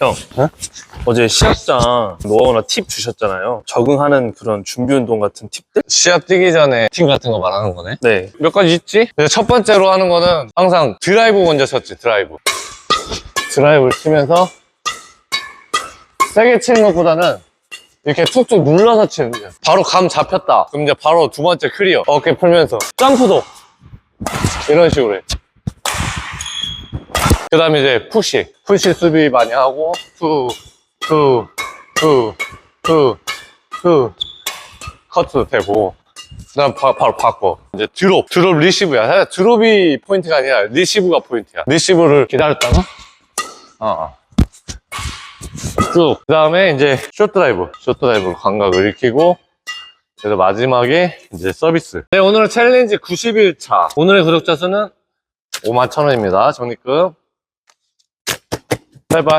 형, 어제 시합장 노하우나 팁 주셨잖아요. 적응하는 그런 준비 운동 같은 팁들? 시합 뛰기 전에 팀 같은 거 말하는 거네. 네. 몇 가지 있지? 첫 번째로 하는 거는 항상 드라이브 먼저 쳤지, 드라이브. 드라이브를 치면서 세게 치는 것보다는 이렇게 툭툭 눌러서 치는 거야. 바로 감 잡혔다. 그럼 이제 바로 두 번째 클리어. 어깨 풀면서 점프도 이런 식으로 해. 그 다음에 이제 푸시. 푸시 수비 많이 하고 투, 투, 투, 투, 투 커트 되고 그 다음 바, 바로 바꿔. 이제 드롭. 드롭 리시브야. 사실 드롭이 포인트가 아니라 리시브가 포인트야. 리시브를 기다렸다가? 어. 쭉. 그 다음에 이제 숏 드라이브. 숏 드라이브로 감각을 익히고 그래서 마지막에 이제 서비스. 네 오늘은 챌린지 91차. 오늘의 구독자 수는 5만 천 원입니다 적립금 바이바이